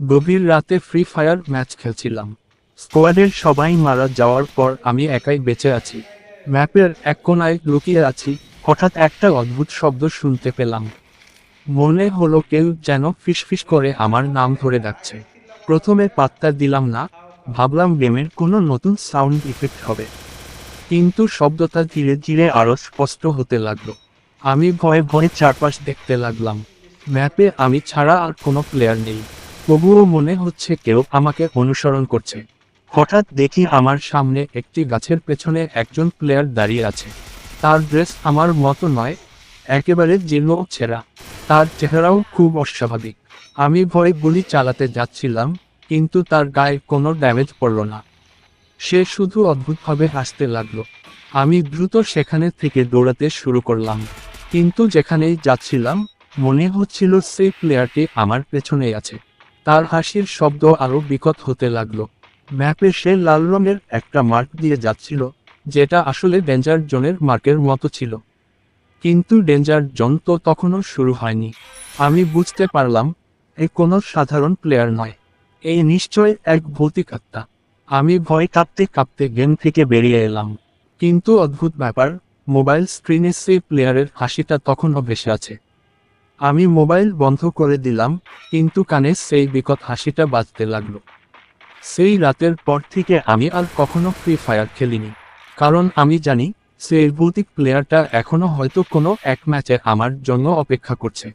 গভীর রাতে free fire match খেলছিলাম। স্কোয়াডের সবাই মারা যাওয়ার পর আমি একাই বেঁচে আছি। ম্যাপের এক কোনায় লুকিয়ে আছি, হঠাৎ একটা অদ্ভুত শব্দ শুনতে পেলাম। মনে হলো কেউ যেন ফিসফিস করে আমার নাম ধরে ডাকছে। প্রথমে পাত্তা দিলাম না, ভাবলাম গেমের কোনো নতুন সাউন্ড ইফেক্ট হবে। কিন্তু শব্দটা ধীরে ধীরে আরও স্পষ্ট হতে লাগল। আমি ভয়ে ভয়ে চারপাশ দেখতে লাগলাম। ম্যাপে আমি ছাড়া আর কোনো প্লেয়ার নেই। তবুও মনে হচ্ছে কেউ আমাকে অনুসরণ করছে। হঠাৎ দেখি আমার সামনে একটি গাছের পেছনে একজন প্লেয়ার দাঁড়িয়ে আছে। তার ড্রেস আমার মতো নয়, একেবারে জীর্ণ ছেঁড়া। তার চেহারাও খুব অস্বাভাবিক। আমি ভয়ে গুলি চালাতে যাচ্ছিলাম, কিন্তু তার গায়ে কোনো ড্যামেজ পড়ল না। সে শুধু অদ্ভুতভাবে হাসতে লাগল। আমি দ্রুত সেখানে থেকে দৌড়াতে শুরু করলাম। কিন্তু যেখানেই যাচ্ছিলাম, মনে হচ্ছিল সেই প্লেয়ারটি আমার পেছনেই আছে। তার হাসির শব্দ আরও বিকট হতে লাগল। ম্যাপে সে লাল রঙের একটা মার্ক দিয়ে যাচ্ছিল, যেটা আসলে ডেঞ্জার জোনের মার্কের মতো ছিল। কিন্তু ডেঞ্জার জোন তো তখনও শুরু হয়নি। আমি বুঝতে পারলাম, এ কোনো সাধারণ প্লেয়ার নয়। এই নিশ্চয় এক ভৌতিক আত্মা আমি ভয় কাঁপতে কাঁপতে গেম থেকে বেরিয়ে এলাম। কিন্তু অদ্ভুত ব্যাপার, মোবাইল স্ক্রিনে সেই প্লেয়ারের হাসিটা তখনও ভেসে আছে। আমি মোবাইল বন্ধ করে দিলাম, কিন্তু কানে সেই বিকট হাসিটা বাজতে লাগল। সেই রাতের পর থেকে আমি আর কখনো ফ্রি ফায়ার খেলিনি। কারণ আমি জানি, সেই ভৌতিক প্লেয়ারটা এখনও হয়তো কোনো এক ম্যাচে আমার জন্য অপেক্ষা করছে।